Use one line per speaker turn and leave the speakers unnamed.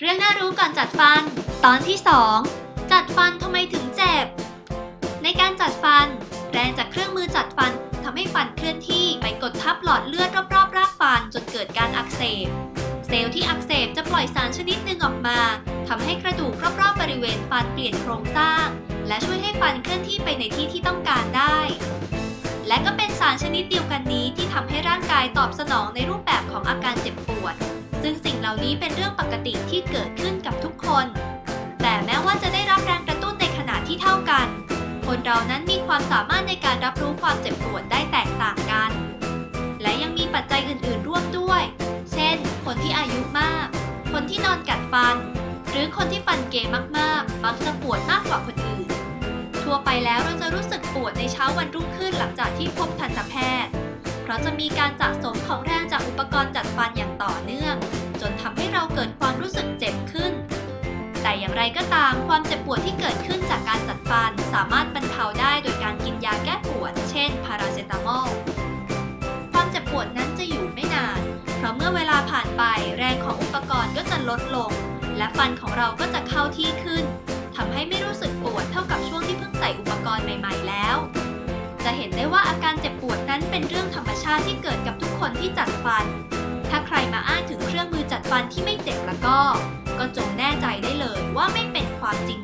เรื่องน่ารู้ก่อนจัดฟัน ตอนที่ 2 จัดฟันทำไมถึงเจ็บ ในการจัดฟัน แรงจากเครื่องมือจัดฟันทำให้ฟันเคลื่อนที่ไปกดทับหลอดเลือดรอบๆรากฟันจนเกิดการอักเสบ เซลล์ที่อักเสบจะปล่อยสารชนิดหนึ่งออกมาทำให้กระดูกรอบๆบริเวณฟันเปลี่ยนโครงสร้าง และช่วยให้ฟันเคลื่อนที่ไปในที่ที่ต้องการได้ และก็เป็นสารชนิดเดียวกันนี้ที่ทำให้ร่างกายตอบสนองในรูปแบบของอาการเจ็บปวด ซึ่งสิ่งเหล่านี้เป็นเรื่องปกติที่เกิดขึ้นกับทุกคน แต่แม้ว่าจะได้รับแรงกระตุ้นในขนาดที่เท่ากัน คนเรานั้นมีความสามารถในการรับรู้ความเจ็บปวดได้แตกต่างกัน และยังมีปัจจัยอื่น ๆ ร่วมด้วย เช่น คนที่อายุมาก คนที่นอนกัดฟัน หรือคนที่ฟันเกยมากๆ มักจะปวดมากกว่าคนอื่น ทั่วไปแล้วเราจะรู้สึกปวดในเช้าวันรุ่งขึ้นหลังจากที่พบทันตแพทย์ เพราะจะมีการสะสมของแรงจาก อย่างไรก็ตาม ความเจ็บปวดที่เกิดขึ้นจากการจัดฟัน สามารถบรรเทาได้โดยการกินยาแก้ปวด เช่น พาราเซตามอล ความเจ็บปวดนั้นจะอยู่ไม่นาน เพราะเมื่อเวลาผ่านไปแรงของอุปกรณ์ก็จะลดลง และฟันของเราก็จะเข้าที่ขึ้นทำให้ไม่รู้สึกปวดเท่ากับช่วงที่เพิ่งใส่อุปกรณ์ใหม่ ๆ แล้ว จะเห็นได้ว่าอาการเจ็บปวดนั้นเป็นเรื่องธรรมชาติที่เกิดกับทุกคนที่จัดฟัน ถ้าใครมาอ้างถึงเครื่องมือจัดฟันที่ไม่เจ็บแล้วก็ ก็จงแน่ใจได้ ว่าไม่เป็นความจริง